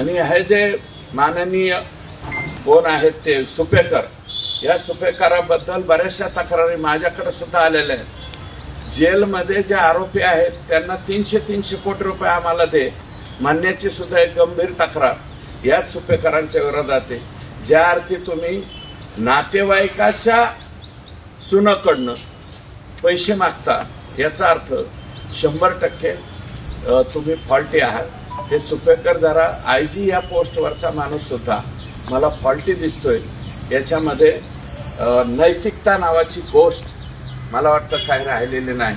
आणि हे जे माननीय कोण आहेत ते सुपेकर. या सुपेकराबद्दल बऱ्याचशा तक्रारी माझ्याकडे सुद्धा आलेल्या आहेत. जेलमध्ये जे आरोपी आहेत त्यांना तीनशे तीनशे कोटी रुपये आम्हाला दे. मानण्याची सुद्धा एक गंभीर तक्रार. याच सुपेकरांच्या विरोधात आहे. ज्या अर्थी तुम्ही नातेवाईकाच्या सुनाकडनं पैसे मागता याचा अर्थ शंभर टक्के तुम्ही फॉल्टी आहात. हे सुपेकर जरा आय जी या पोस्टवरचा माणूससुद्धा मला फॉल्टी दिसतोय. याच्यामध्ये नैतिकता नावाची गोष्ट मला वाटतं काय राहिलेली नाही.